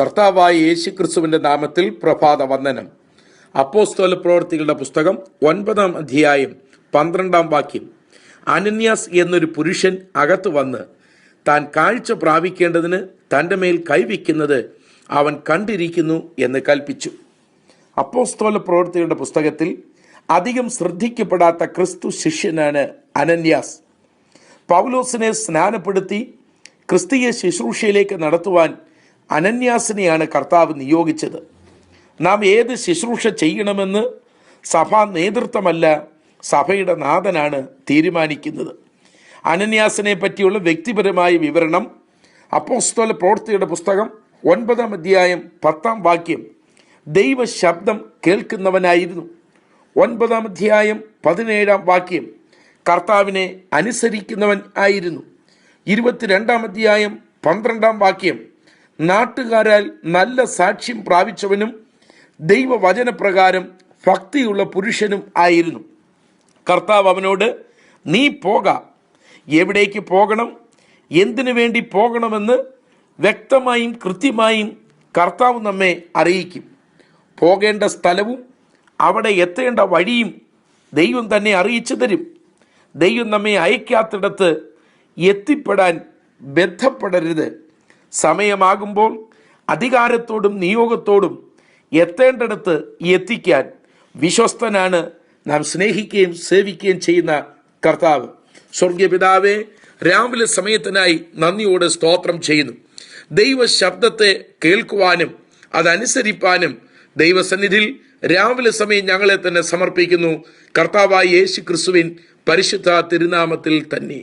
കർത്താവായ യേശു ക്രിസ്തുവിന്റെ നാമത്തിൽ പ്രഭാത വന്ദനം അപ്പോസ്തോല പ്രവർത്തികളുടെ പുസ്തകം ഒൻപതാം അധ്യായം പന്ത്രണ്ടാം വാക്യം. അനന്യാസ് എന്നൊരു പുരുഷൻ അകത്തു വന്ന് താൻ കാഴ്ച പ്രാപിക്കേണ്ടതിന് തന്റെ മേൽ കൈവയ്ക്കുന്നത് അവൻ കണ്ടിരിക്കുന്നു എന്ന് കൽപ്പിച്ചു. അപ്പോസ്തോല പ്രവർത്തികളുടെ പുസ്തകത്തിൽ അധികം ശ്രദ്ധിക്കപ്പെടാത്ത ക്രിസ്തു ശിഷ്യനാണ് അനന്യാസ്. പൗലോസിനെ സ്നാനപ്പെടുത്തി ക്രിസ്തീയ ശുശ്രൂഷയിലേക്ക് നടത്തുവാൻ അനന്യാസിനെയാണ് കർത്താവ് നിയോഗിച്ചത്. നാം ഏത് ശുശ്രൂഷ ചെയ്യണമെന്ന് സഭാ നേതൃത്വമല്ല സഭയുടെ നാഥനാണ് തീരുമാനിക്കുന്നത്. അനന്യാസിനെ പറ്റിയുള്ള വ്യക്തിപരമായ വിവരണം അപ്പോസ്തോല പ്രവൃത്തിയുടെ പുസ്തകം ഒൻപതാം അധ്യായം പത്താം വാക്യം ദൈവ ശബ്ദം കേൾക്കുന്നവനായിരുന്നു. ഒൻപതാം അധ്യായം പതിനേഴാം വാക്യം കർത്താവിനെ അനുസരിക്കുന്നവൻ ആയിരുന്നു. ഇരുപത്തിരണ്ടാം അധ്യായം പന്ത്രണ്ടാം വാക്യം നാട്ടുകാരാൽ നല്ല സാക്ഷ്യം പ്രാപിച്ചവനും ദൈവവചനപ്രകാരം ഭക്തിയുള്ള പുരുഷനും ആയിരുന്നു. കർത്താവ് അവനോട് നീ പോക. എവിടേക്ക് പോകണം? എന്തിനു വേണ്ടി പോകണമെന്ന് വ്യക്തമായും കൃത്യമായും കർത്താവ് നമ്മെ അറിയിക്കും. പോകേണ്ട സ്ഥലവും അവിടെ എത്തേണ്ട വഴിയും ദൈവം തന്നെ അറിയിച്ചു തരും. ദൈവം നമ്മെ അയക്കാത്തിടത്ത് എത്തിപ്പെടാൻ ബന്ധപ്പെടരുത്. സമയമാകുമ്പോൾ അധികാരത്തോടും നിയോഗത്തോടും എത്തേണ്ടടുത്ത് എത്തിക്കാൻ വിശ്വസ്തനാണ് നാം സ്നേഹിക്കുകയും സേവിക്കുകയും ചെയ്യുന്ന കർത്താവ്. സ്വർഗീയ പിതാവേ രാവിലെ സമയത്തിനായി നന്ദിയോടെ സ്തോത്രം ചെയ്യുന്നു. ദൈവ ശബ്ദത്തെ കേൾക്കുവാനും അതനുസരിപ്പാനും ദൈവസന്നിധിയിൽ രാവിലെ സമയം ഞങ്ങളെ തന്നെ സമർപ്പിക്കുന്നു. കർത്താവായ യേശു ക്രിസ്തുവിൻ പരിശുദ്ധ തിരുനാമത്തിൽ തന്നെ.